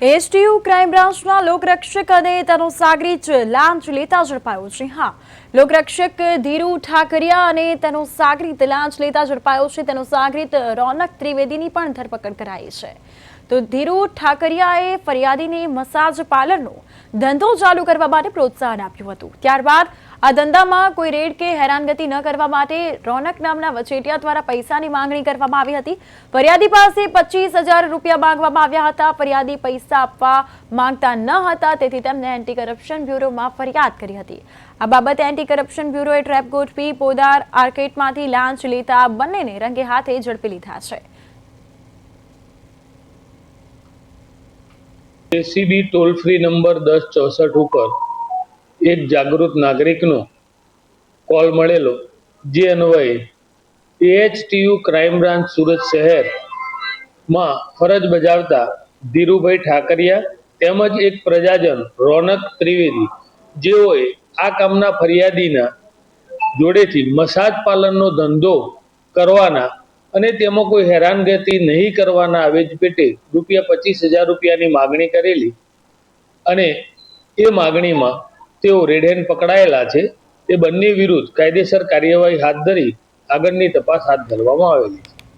એસટીયુ crime બ્રાન્ચના લોકરક્ષક અને તેનો સાગરીત લાંચ લેતા ઝડપાયો છે. હા, લોકરક્ષક ધીરુ ઠાકરિયા અને તેનો સાગરીત લાંચ લેતા ઝડપાયો છે. તેનો સાગરીત રોનક ત્રિવેદીની પણ ધરપકડ કરાઈ છે. તો ધીરુ ઠાકરિયાએ ફરિયાદીને મસાજ પાર્લરનો ધંધો ચાલુ કરવા માટે પ્રોત્સાહન આપ્યું હતું. ત્યારબાદ આ ધંધામાં કોઈ રેડ કે હેરાનગતિ ન કરવા માટે રોનક નામના વચેટિયા દ્વારા પૈસાની માંગણી કરવામાં આવી હતી. ફરિયાદી પાસે પચીસ હજાર રૂપિયા માંગવામાં આવ્યા હતા. ફરિયાદી પૈસા આપવા માંગતા ન હતા, તેથી તેમને એન્ટી કરપ્શન બ્યુરોમાં ફરિયાદ કરી હતી. આ બાબતે એન્ટી કરપ્શન બ્યુરોએ ટ્રેપ ગોઠવી પોદાર આર્કેટમાંથી લાંચ લેતા બંનેને રંગે હાથે ઝડપી લીધા છે. એસીબી ટોલ ફ્રી નંબર દસ ચોસઠ ઉપર એક જાગૃત નાગરિકનો કોલ મળેલો, જે અન્વયે એએચટીયુ ક્રાઇમ બ્રાન્ચ સુરત શહેરમાં ફરજ બજાવતા ધીરુભાઈ ઠાકરિયા તેમજ એક પ્રજાજન રોનક ત્રિવેદી, જેઓએ આ કામના ફરિયાદીના જોડેથી મસાજ પાર્લરનો ધંધો કરવાના અને તેમાં કોઈ હેરાનગતિ નહીં કરવાના આવેજ પેટે રૂપિયા પચીસ હજાર રૂપિયાની માગણી કરેલી અને એ માગણીમાં તેઓ રેડ હેન્ડ પકડાયેલા છે. તે બંને વિરુદ્ધ કાયદેસર કાર્યવાહી હાથ ધરી આગળની તપાસ હાથ ધરવામાં આવેલી છે.